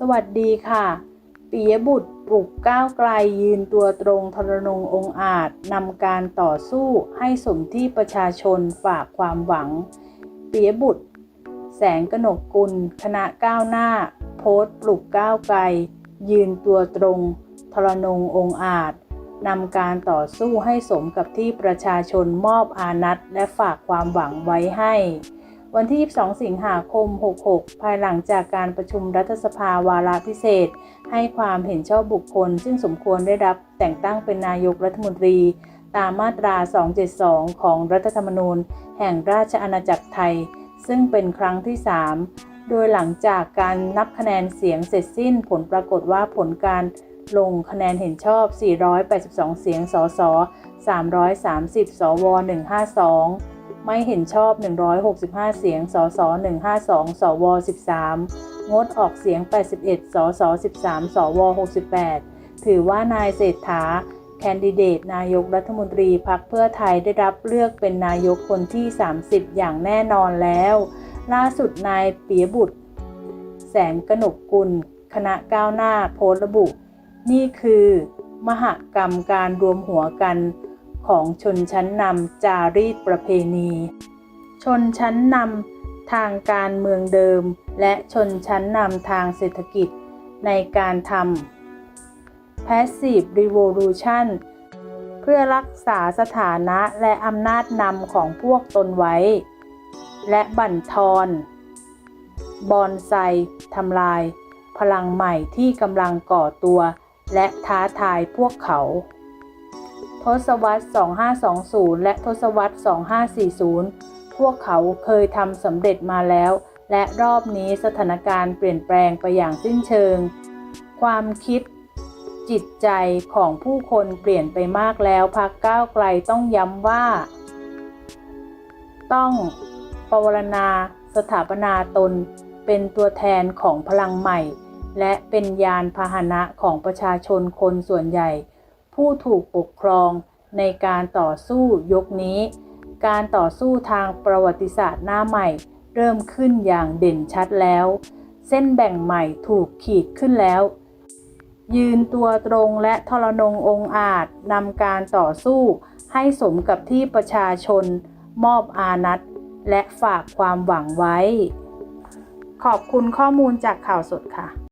สวัสดีค่ะปิยบุตรปลุกก้าวไกลยืนตัวตรงทรนงองอาจนำการต่อสู้ให้สมที่ประชาชนฝากความหวังปิยบุตร แสงกนกกุล คณะก้าวหน้า โพสต์ปลุกก้าวไกล ยืนตัวตรงทรนงองอาจนำการต่อสู้ให้สมกับที่ประชาชนมอบอานัตและฝากความหวังไว้ให้ วันที่ 22 สิงหาคม 66 ภายหลังจากการประชุมรัฐสภาวาระพิเศษ ให้ความเห็นชอบบุคคล ซึ่งสมควรได้รับแต่งตั้งเป็นนายกรัฐมนตรี ตามมาตรา 272 ของรัฐธรรมนูญ แห่งราชอาณาจักรไทย ซึ่งเป็นครั้งที่ 3 โดยหลังจากการนับคะแนนเสียงเสร็จสิ้นผลปรากฏว่าผลการลงคะแนนเห็นชอบ 482 เสียง สส 330 สว 152 ไม่เห็นชอบ 165 เสียง สส 152 สว 13 งดออกเสียง 81 สส 13 สว 68 ถือว่านายเศรษฐา แคนดิเดต นายกรัฐมนตรีพักเพื่อไทยได้รับเลือกเป็นนายกคนที่ 30 อย่างแน่นอนแล้ว ล่าสุดนายเปียบุตร แสงกนกกุล คณะก้าวหน้าโพสระบุ นี่คือ มหกรรมการรวมหัวกัน ของชนชั้นนำจารีตประเพณี ชนชั้นนำทางการเมืองเดิม และชนชั้นนำทางเศรษฐกิจในการทำ Passive Revolution เพื่อรักษาสถานะและอำนาจนำของพวกตนไว้ และบั่นทอนบอนไซทำลาย พลังใหม่ที่กำลังก่อตัว และท้าทายพวกเขา ทศวรรษ 2520 และทศวรรษ 2540 พวกเขาเคยทำสำเร็จมาแล้ว และรอบนี้สถานการณ์เปลี่ยนแปลงไปอย่างสิ้นเชิง ความคิดจิตใจของผู้คนเปลี่ยนไปมากแล้วพักก้าวไกลต้องย้ำว่า ต้องปวารณาสถาปนาตนเป็นตัวแทนของพลังใหม่ และเป็นยานพาหนะของประชาชนคนส่วนใหญ่ ผู้ถูกปกครองในการต่อสู้ยกนี้ การต่อสู้ทางประวัติศาสตร์หน้าใหม่ เริ่มขึ้นอย่างเด่นชัดแล้ว เส้นแบ่งใหม่ถูกขีดขึ้นแล้ว ยืนตัวตรงและทรนงองอาจนำการต่อสู้ให้สมกับที่ประชาชนมอบอานัตและฝากความหวังไว้ ขอบคุณข้อมูลจากข่าวสดค่ะ